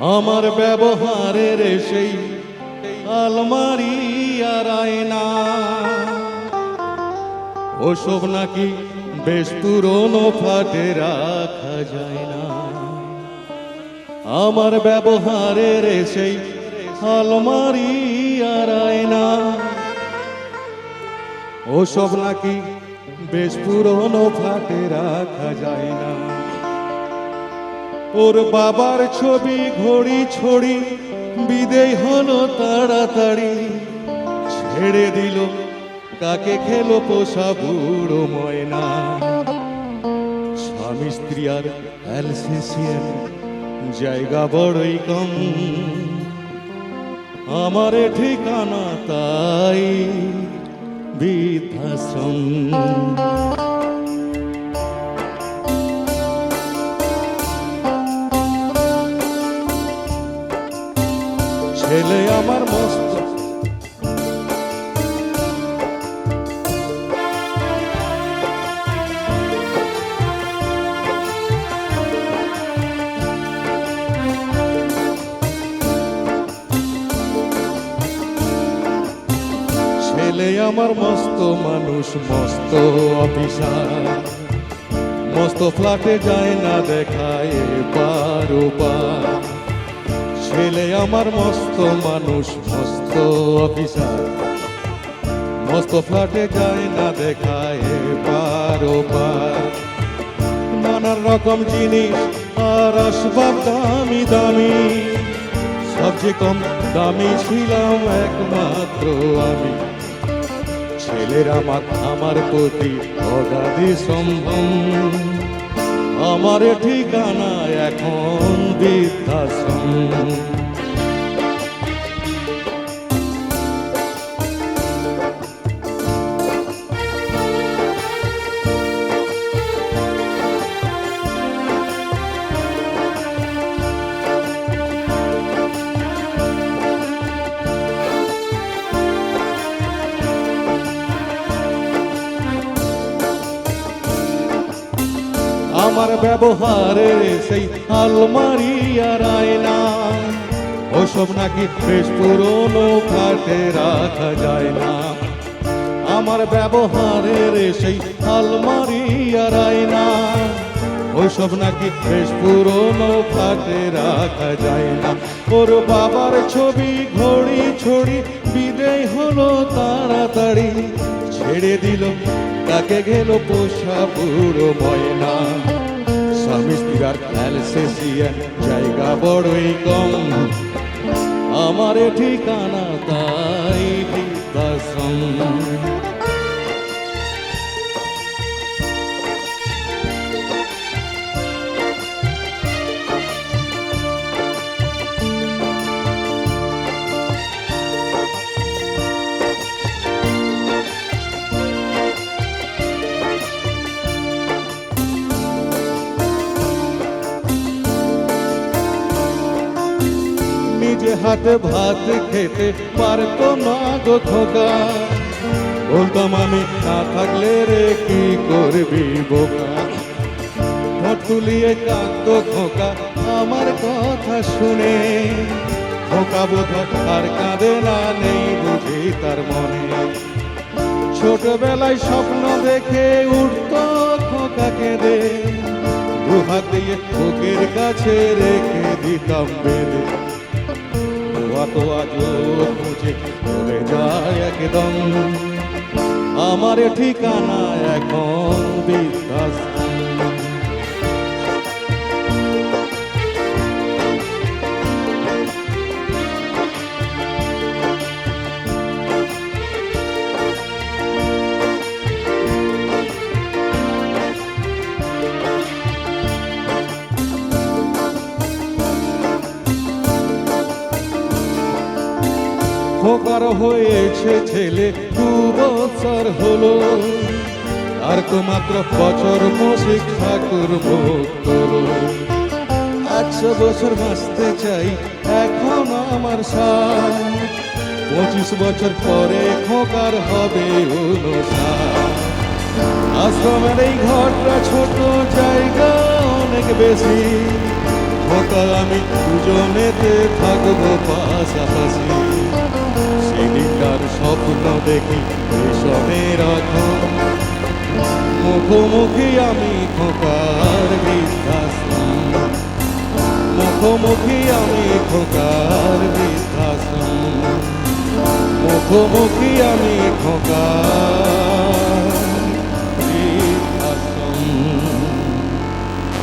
আমার ব্যবহারের সেই আলমারি আর আয়না। ওসব নাকি বেশ পুরনো, ফাটে রাখা যায় না। আমার ব্যবহারের সেই আলমারি আর আয়না। ওসব নাকি বেশ পুরনো, ফাটে রাখা যায় না। ওর বাবার ছবি ঘড়ি ছড়ি, বিদেয় হলো তাড়াতাড়ি। ছেড়ে দিল, কাকে খেলো পোষা বুড়ো ময়না। স্বামী স্ত্রী আর অ্যালসেসিয়ান, জায়গা বড়ই কম। আমার ঠিকানা তাই বৃদ্ধাশ্রম। ছেলে আমার মস্ত। ছেলে আমার মস্ত, মানুষ মস্ত, অফিসার। মস্ত ফ্ল্যাটে যায় না দেখায় পার ছেলে আমার মস্ত মানুষ, মস্ত অফিসার। মস্ত ফ্ল্যাটে যায় না দেখায় পারো পার নানান রকম জিনিস, আর আসবাব দামি দামি। সবচেয়ে কম দামি ছিলাম একমাত্র আমি। ছেলের আমার আমার প্রতি অগাধি সম্ভব আমার ঠিকানা এখন বৃদ্ধাশ্রম। আমার ব্যবহারে সেই আলমারি আর আয়না। ওসব নাকি বেশ পুরনো খাটে রাখা যায় না। আমার ব্যবহারের সেই আলমারি আর আয়না। ওসব নাকি বেশ পুরনো খাটে রাখা যায় না। ওর বাবার ছবি, ঘড়ি ছড়ি বিদেয় হলো তাড়াতাড়ি। ছেড়ে দিল, তাকে গেল পোষা পুরো ময়না। স্বামী স্ত্রীর আর জায়গা বড়ই কম। আমার ঠিকানা তাই হাতে ভাত খেতে পারতো না গো খোকা। বলতাম আমি না থাকলে রে কি করবি বোকা? ঠোঁট তুলিয়ে কাঁদত খোকা, আমার কথা শুনে। খোকা বোধ আর কাঁদে না, নেই বুঝি তার মনে। ছোটবেলায় স্বপ্ন দেখে উঠত খোকা কেঁদে। দুহাত দিয়ে কাছে রেখে দিতাম বেঁধে। কত আজ খুঁজে চলে যায় একদম। আমার ঠিকানা এখন বিকাশ খোকার হয়েছে ছেলে, দু বছর হলো। আর তো মাত্র বছর মসিক ঠাকুর ভোগ করো। একশো বছর বাঁচতে চাই, এখন আমার সাথ পঁচিশ বছর পরে খোকার হবে অনুষ্ঠান আশ্রমের এই ঘরটা ছোট জায়গা অনেক বেশি। খোকা আমি দুজনেতে থাকব পাশাপাশি। সেদিনকার স্বপ্ন দেখি এখন মুখোমুখি আমি খোকার বৃদ্ধাশ্রম। মুখোমুখি আমি খোকার বৃদ্ধাশ্রম। মুখোমুখি আমি খোকার